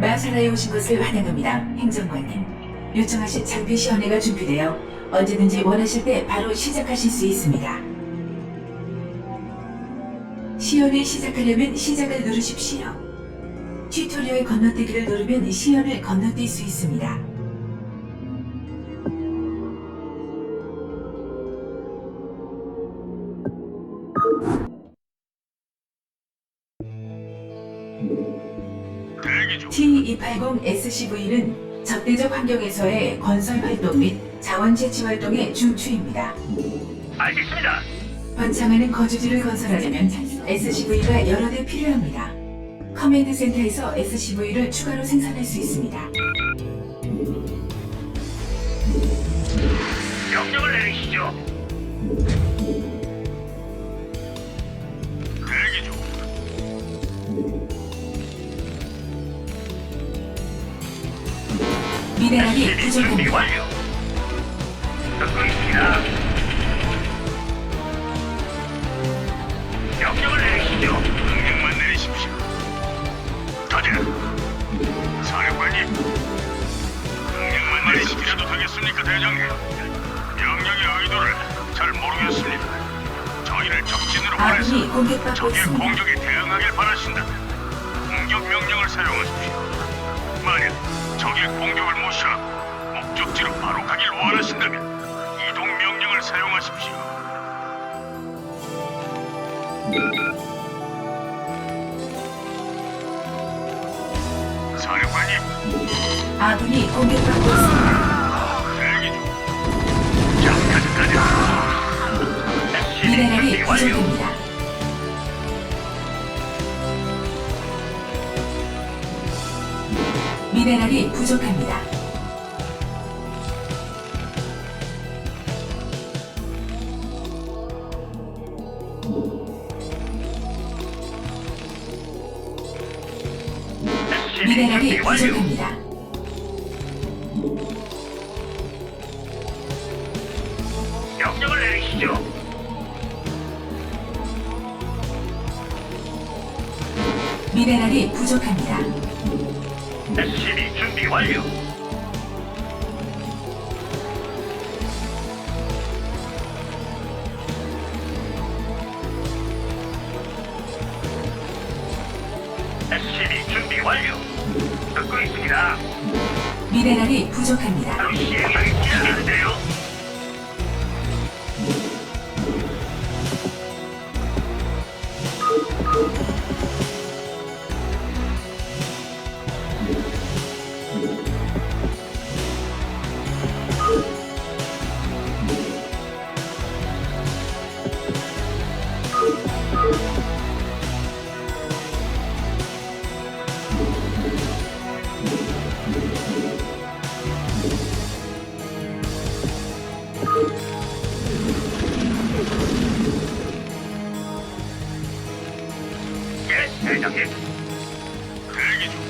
마사라에 오신 것을 환영합니다, 행정관님. 요청하신 장비 시연회가 준비되어 언제든지 원하실 때 바로 시작하실 수 있습니다. 시연을 시작하려면 시작을 누르십시오. 튜토리얼 건너뛰기를 누르면 시연을 건너뛸 수 있습니다. 대기 중. T280SCV는 적대적 환경에서의 건설 활동 및 자원 채취 활동의 중추입니다. 알겠습니다. 번창하는 거주지를 건설하려면 SCV가 여러 대 필요합니다. 커맨드 센터에서 SCV를 추가로 생산할 수 있습니다. 명령을 내리시죠. 미네랄이 SCV 준비 부족합니다. 완료. 듣고 있습니다. 명령을 내리시죠. 명령만 내리십시오. 가자. 사령관님. 명령만 내리시라도 되겠습니까, 대장님? 명령의 의도를 잘 모르겠습니다. 저희를 적진으로 아군이 보내서 공격받고 적의 있습니다. 공격에 대응하길 바라신다. 공격 명령을 사용하십시오. 만약 적의 공격을 무시하고 목적지로 바로 가길 원하신다면 이동 명령을 사용하십시오. 사령관님, 아군이 공격받고 있습니다. 대기 중. 자, 가자, 가자. 미네랄이. 부족합니다. 미네랄이 부족합니다. 미네랄이. 부족합니다. 명령을 내리시죠. 미네랄이 부족합니다. SCB 준비 완료. SCB 준비 완료. 듣고 있습니다. 미네랄이 부족합니다. 시행하겠는데요. 대장님. 대기 중.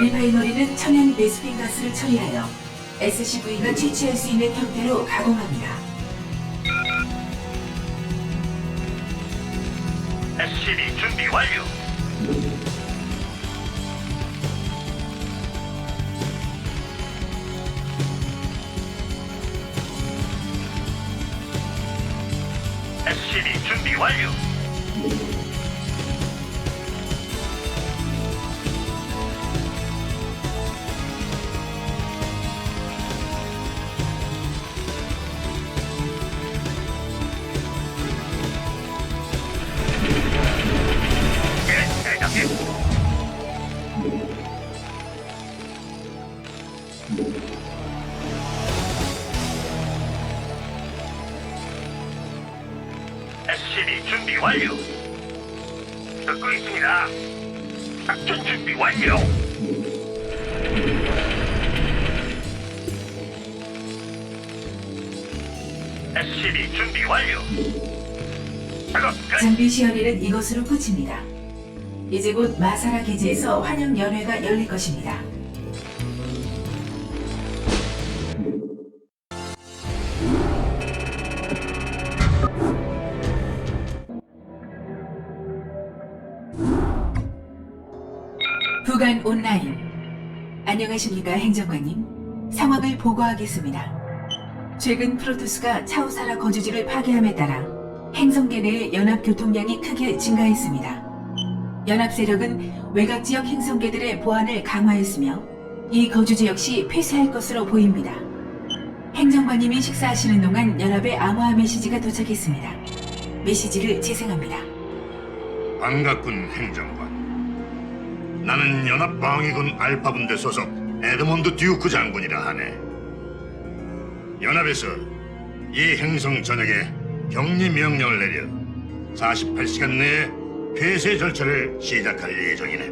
리파이너리는 천연 베스핀 가스를 처리하여 SCV가 채취할 수 있는 형태로 가공합니다. SCB 준비 완료. 준비 완료. 완료. 장비 시연회는 이것으로 끝입니다. 이제 곧 마사라 기지에서 환영 연회가 열릴 것입니다. 부간 온라인. 안녕하십니까 행정관님. 상황을 보고하겠습니다. 최근 프로토스가 차우사라 거주지를 파괴함에 따라 행성계 내의 연합 교통량이 크게 증가했습니다. 연합 세력은 외곽 지역 행성계들의 보안을 강화했으며 이 거주지 역시 폐쇄할 것으로 보입니다. 행정관님이 식사하시는 동안 연합의 암호화 메시지가 도착했습니다. 메시지를 재생합니다. 반갑군 행정관. 나는 연합 방위군 알파분대 소속 에드몬드 듀크 장군이라 하네. 연합에서 이 행성 전역에 격리 명령을 내려 48시간 내에 폐쇄 절차를 시작할 예정이네.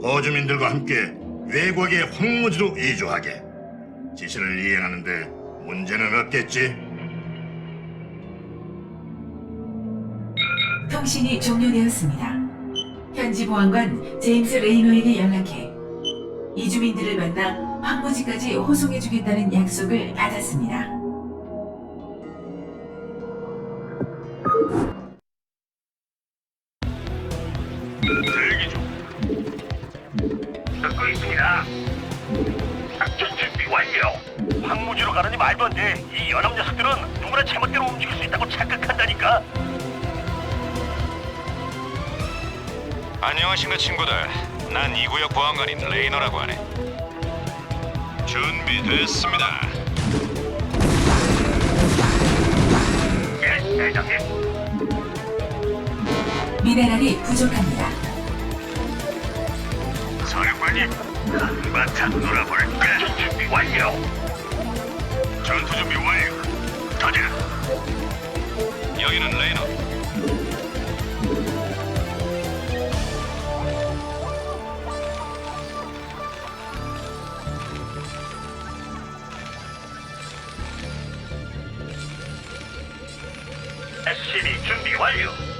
거주민들과 함께 외곽의 황무지로 이주하게 지시를 이행하는데 문제는 없겠지? 통신이 종료되었습니다. 현지 보안관 제임스 레이노에게 연락해 이주민들을 만나 황무지까지 호송해주겠다는 약속을 받았습니다. 대기 중. 듣고 있습니다. 작전 준비 완료. 황무지로 가느니 말도 안 돼. 이 연합 녀석들은 누구나 제멋대로 움직일 수 있다고 착각한다니까. 안녕하신가 친구들. 난 이 구역 보안관인 레이너라고 하네. 준비됐습니다. 예, 대장님. 미네랄이 부족합니다. 사령관님, 한바탕 놀아볼까? 준비 완료. 전투 준비 완료. 가자. 여기는 레이너. SCB 준비 완료.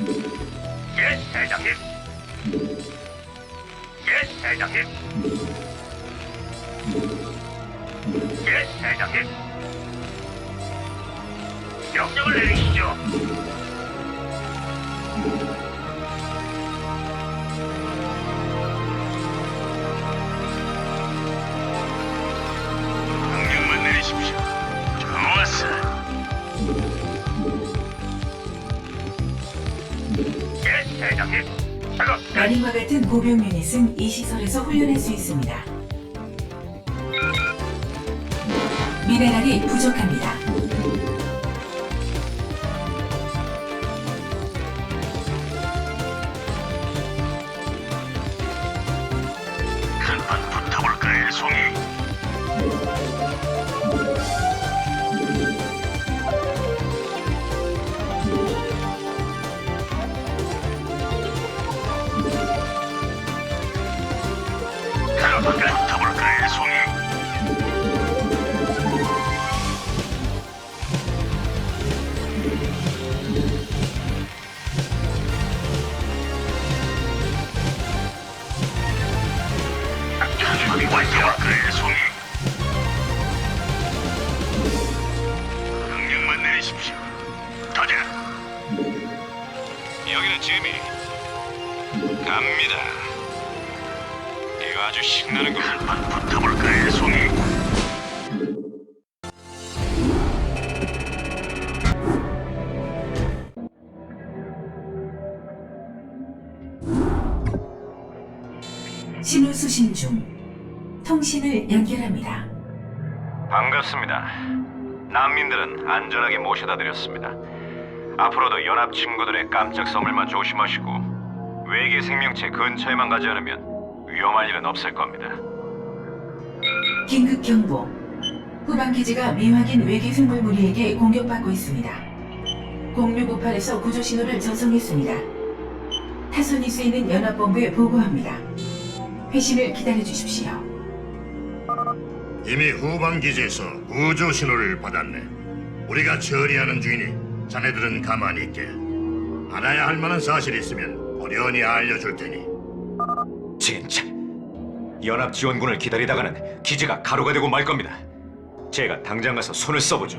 예, 대장님. 예, 대장님. 예, 대장님. 명령을 내리시죠. 마린과 같은 보병 유닛은 이 시설에서 훈련할 수 있습니다. 미네랄이 부족합니다. 통신을 연결합니다. 반갑습니다. 난민들은 안전하게 모셔다 드렸습니다. 앞으로도 연합 친구들의 깜짝 선물만 조심하시고 외계 생명체 근처에만 가지 않으면 위험할 일은 없을 겁니다. 긴급 경보. 후방 기지가 미확인 외계 생물 무리에게 공격받고 있습니다. 0698에서 구조 신호를 전송했습니다. 타선이 쓰이는 연합본부에 보고합니다. 회신을 기다려 주십시오. 이미 후방 기지에서 구조 신호를 받았네. 우리가 처리하는 중이니 자네들은 가만히 있게. 알아야 할 만한 사실이 있으면 어련히 알려줄 테니. 진짜 연합 지원군을 기다리다가는 기지가 가루가 되고 말 겁니다. 제가 당장 가서 손을 써보죠.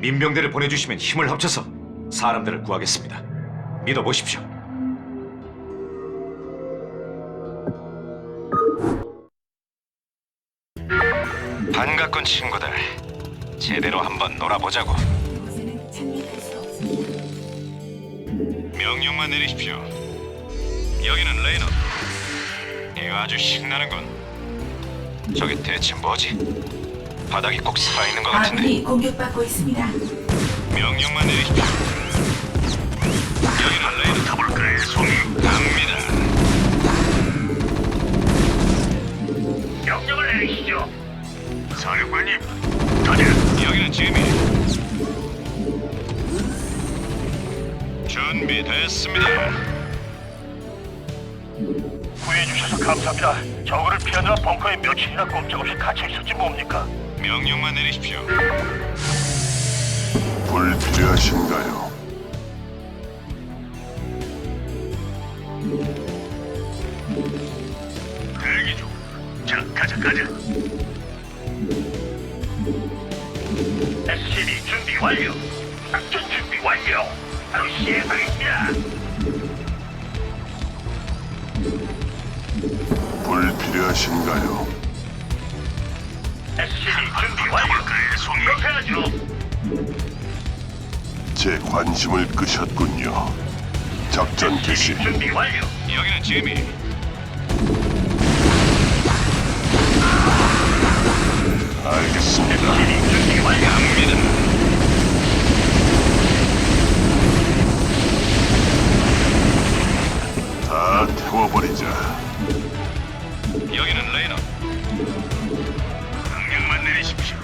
민병대를 보내주시면 힘을 합쳐서 사람들을 구하겠습니다. 믿어보십시오. 반갑군 친구들. 제대로 한번 놀아보자고. 이곳에는 착륙할 수 없습니다. 명령만 내리십시오. 여기는 레이너. 이거 아주 신나는군. 저게 대체 뭐지? 바닥이 꼭 살아있는 것 같은데. 아군이 공격받고 있습니다. 명령만 내리십시오. 여기는 레이너. 타볼까의 송이 준비됐습니다. 구해주셔서 감사합니다. 저거를 피하느라 벙커에 며칠이나 꼼짝없이 갇혀 있었지 뭡니까? 명령만 내리십시오. 불필요하신가요? 대기 중. 자, 가자, 가자. 바로 시행하겠습니다. 불필요하신가요? SCB 준비 완료. 그렇게 하죠. 제 관심을 끄셨군요. 작전 개시. 준비 완료. 여기는 제미. 알겠습니다. 준비 완료. 갑니다. 다 태워버리자. 여기는 레이너. 명령만 내리십시오.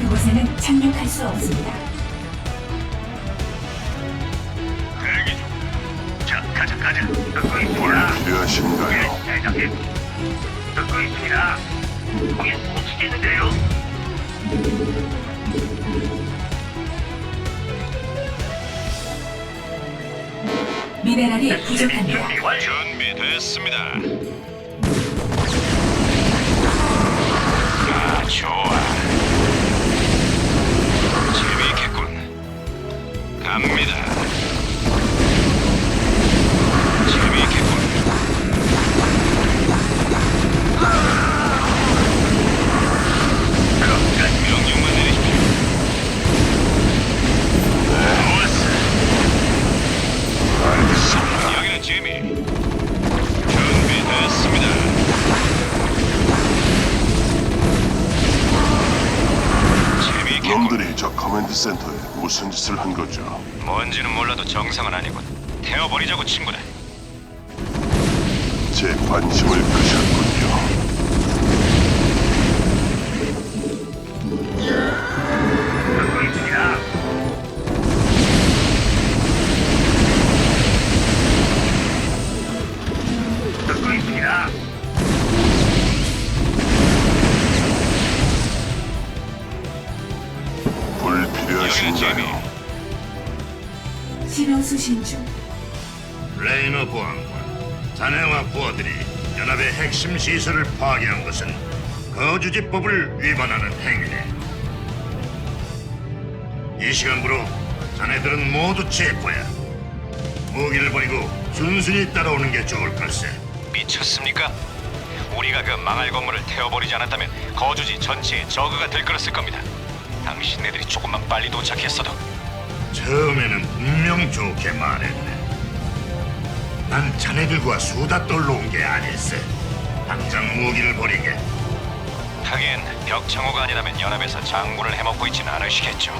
그곳에는 착륙할 수 없습니다. 대기 중. 자, 가자, 가자. 듣고 있습니다. 불필요하신가요? 예, 대장님. 듣고 있습니다. 거기 못 치겠는데요. 미네랄이 부족합니다. 준비. 준비됐습니다. 아, 좋아. 재미있겠군. 갑니다. 뭔지는 몰라도 정상은 아니군. 태워버리자고 친구들. 제 관심을 끄셨군요. 신호 수신 중. 레이너 보안관, 자네와 부하들이 연합의 핵심 시설을 파괴한 것은 거주지법을 위반하는 행위네. 이 시간부로 자네들은 모두 체포야. 무기를 버리고 순순히 따라오는 게 좋을 걸세. 미쳤습니까? 우리가 그 망할 건물을 태워버리지 않았다면 거주지 전체에 저그가 들끓었을 겁니다. 당신네들이 조금만 빨리 도착했어도 처음에는 분명 좋게 말했네. 난 자네들과 수다 떨러 온 게 아닐세. 당장 무기를 버리게. 하긴 벽창호가 아니라면 연합에서 장군을 해먹고 있지는 않으시겠죠.